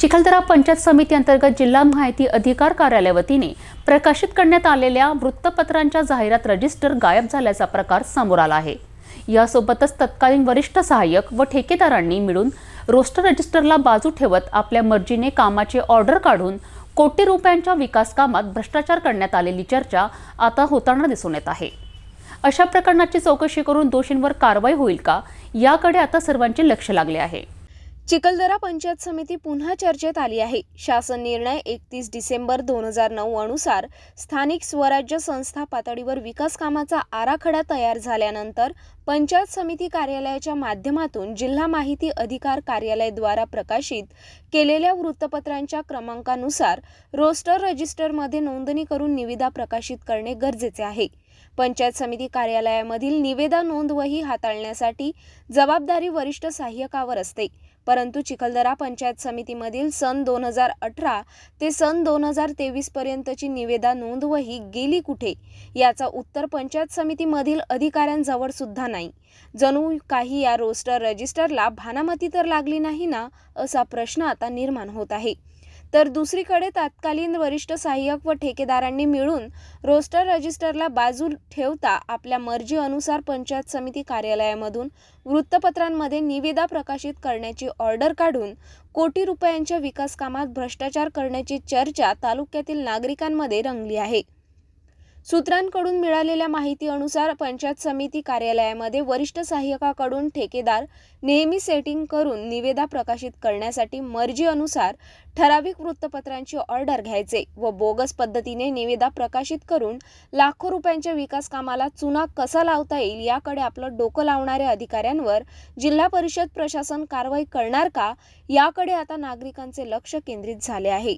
चिखलदरा पंचायत समिती अंतर्गत जिल्हा माहिती अधिकार कार्यालय वतीने प्रकाशित करण्यात आलेल्या वृत्तपत्रांच्या जाहिरात रजिस्टर गायब झाल्याचा प्रकार समोर आला आहे. यासोबतच तत्कालीन वरिष्ठ सहाय्यक व ठेकेदारांनी मिळून रोस्टर रजिस्टरला बाजू ठेवत आपल्या मर्जीने कामाचे ऑर्डर काढून कोटी रुपयांच्या विकास कामात भ्रष्टाचार करण्यात आलेली चर्चा आता होताना दिसून येत आहे. अशा प्रकरणाची चौकशी करून दोषींवर कारवाई होईल का? याकडे आता सर्वांचे लक्ष लागले आहे. चिखलदरा पंचायत समिती पुन्हा चर्चेत आली आहे. शासन निर्णय एकतीस डिसेंबर दोन हजार नऊ अनुसार स्थानिक स्वराज्य संस्था पातळीवर विकास कामाचा आराखडा तयार झाल्यानंतर पंचायत समिती कार्यालयाच्या माध्यमातून जिल्हा माहिती अधिकार कार्यालयाद्वारा प्रकाशित केलेल्या वृत्तपत्रांच्या क्रमांकानुसार रोस्टर रजिस्टरमध्ये नोंदणी करून निविदा प्रकाशित करणे गरजेचे आहे. पंचायत समिती कार्यालयामधील निवेदा नोंदवही हाताळण्यासाठी जबाबदारी वरिष्ठ सहाय्यकावर असते. परंतु चिखलदरा पंचायत समितीमधील सन दोन हजार अठरा ते सन दोन हजार तेवीस पर्यंतची निवेदा नोंदवही गेली कुठे? याचा उत्तर पंचायत समितीमधील अधिकाऱ्यांजवळ सुद्धा नाही. जणू काही या रोस्टर रजिस्टरला भानामती तर लागली नाही ना असा प्रश्न आता निर्माण होत आहे. तर दुसरीकडे तत्कालीन वरिष्ठ सहाय्यक व ठेकेदारांनी मिळून रोस्टर रजिस्टरला बाजू ठेवता आपल्या मर्जीअनुसार पंचायत समिती कार्यालयामधून वृत्तपत्रांमध्ये निविदा प्रकाशित करण्याची ऑर्डर काढून कोटी रुपयांच्या विकास कामात भ्रष्टाचार करण्याची चर्चा तालुक्यातील नागरिकांमध्ये रंगली आहे. सूत्रांकडून मिळालेल्या माहितीनुसार पंचायत समिती कार्यालयामध्ये वरिष्ठ सहाय्यकाकडून ठेकेदार नेहमी सेटिंग करून निवेदा प्रकाशित करण्यासाठी मर्जीअनुसार ठराविक वृत्तपत्रांची ऑर्डर घ्यायचे व बोगस पद्धतीने निवेदा प्रकाशित करून लाखो रुपयांच्या विकास कामाला चुना कसा लावता येईल याकडे आपलं डोकं लावणाऱ्या अधिकाऱ्यांवर जिल्हा परिषद प्रशासन कारवाई करणार का याकडे आता नागरिकांचे लक्ष केंद्रित झाले आहे.